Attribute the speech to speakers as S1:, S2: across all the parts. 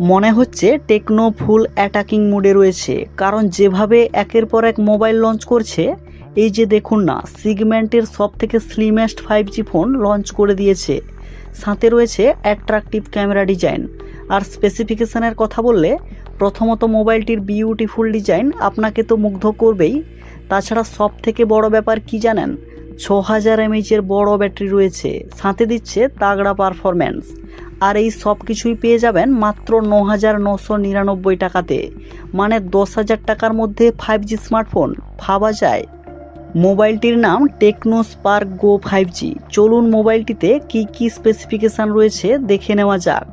S1: মনে হচ্ছে টেকনো ফুল অ্যাটাকিং মোডে রয়েছে, কারণ যেভাবে একের পর এক মোবাইল লঞ্চ করছে, এই যে দেখুন না, সিগমেন্টের সব থেকে slimmest five G phone launch করে দিয়েছে। সাথে রয়েছে অ্যাট্রাকটিভ ক্যামেরা ডিজাইন আর স্পেসিফিকেশানের কথা বললে, প্রথমত মোবাইলটির বিউটিফুল ডিজাইন আপনাকে তো মুগ্ধ করবেই। তাছাড়া সব থেকে বড় ব্যাপার কি জানেন? ছ হাজার এমএইচের বড় ব্যাটারি রয়েছে। সাথে দিচ্ছে তাগড়া পারফরম্যান্স আর এই সব কিছুই পেয়ে যাবেন মাত্র ন হাজার নশো নিরানব্বই টাকাতে। মানে দশ হাজার টাকার মধ্যে ফাইভ জি স্মার্টফোন ভাবা যায়। মোবাইলটির নাম Tecno Spark Go five G চলুন মোবাইলটিতে কি কি স্পেসিফিকেশান রয়েছে দেখে নেওয়া যাক।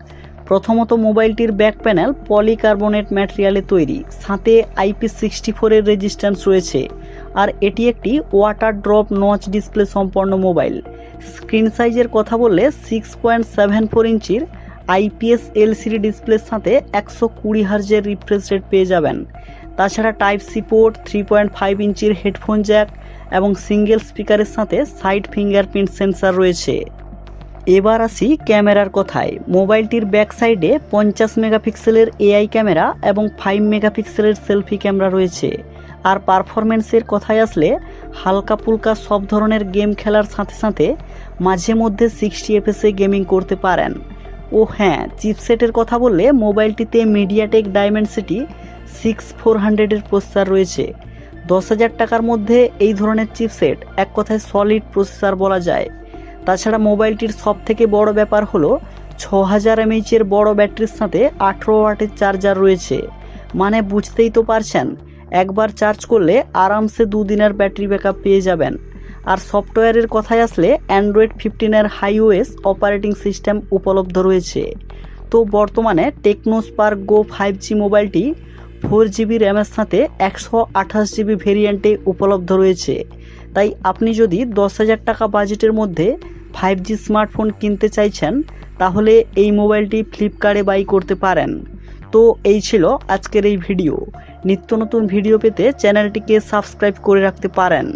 S1: প্রথমত মোবাইলটির ব্যাক প্যানেল পলিকার্বনেট ম্যাটেরিয়ালে তৈরি। সাথে আইপি সিক্সটি ফোরের রেজিস্ট্যান্স রয়েছে। আর এটি একটি ওয়াটার ড্রপ নচ ডিসপ্লে সম্পন্ন মোবাইল স্ক্রিন সাইজের কথা বললে সিক্স পয়েন্ট সেভেন ফোর ইঞ্চির আইপিএস এলসিডি ডিসপ্লের সাথে একশো কুড়ি হার্জের রিফ্রেশ রেট পেয়ে যাবেন। তাছাড়া type C port three point five ইঞ্চির হেডফোন জ্যাক এবং সিঙ্গেল স্পিকারের সাথে সাইড ফিঙ্গারপ্রিন্ট সেন্সার রয়েছে। এবার আসি ক্যামেরার কথায়। মোবাইলটির ব্যাক সাইডে পঞ্চাশ মেগাপিক্সেলের এআই ক্যামেরা এবং ফাইভ মেগাপিক্সেলের সেলফি ক্যামেরা রয়েছে। আর পারফরমেন্সের কথায় আসলে হালকা পুলকা সব ধরনের গেম খেলার সাথে সাথে মাঝে মধ্যে সিক্সটি এফএসে গেমিং করতে পারেন। ও হ্যাঁ চিপসেটের কথা বললে মোবাইলটিতে মিডিয়াটেক ডায়মেন্সিটি সিক্স ফোর হান্ড্রেডের প্রসেসর রয়েছে। দশ হাজার টাকার মধ্যে এই ধরনের চিপসেট এক কথায় সলিড প্রসেসর বলা যায়। তাছাড়া মোবাইলটির সব থেকে বড় ব্যাপার হলো ছ হাজার এমএইচের বড় ব্যাটারির সাথে আঠেরো ওয়াটের চার্জার রয়েছে। মানে বুঝতেই তো পারছেন একবার চার্জ করলে আরামসে দুদিনের ব্যাটারি ব্যাকআপ পেয়ে যাবেন। আর সফটওয়্যারের কথায় আসলে অ্যান্ড্রয়েড ফিফটিনের হাইওএস অপারেটিং সিস্টেম উপলব্ধ রয়েছে। তো বর্তমানে Tecno Spark Go five G মোবাইলটি ফোর জিবি র্যামের সাথে একশো আঠাশ জিবি ভেরিয়েন্টে উপলব্ধ রয়েছে। তাই আপনি যদি দশ হাজার টাকা বাজেটের মধ্যে ফাইভ জি স্মার্টফোন কিনতে চাইছেন, তাহলে এই মোবাইলটি ফ্লিপকার্টে বাই করতে পারেন। তো এই ছিল আজকের এই ভিডিও। নিত্য নতুন ভিডিও পেতে চ্যানেলটিকে সাবস্ক্রাইব করে রাখতে পারেন।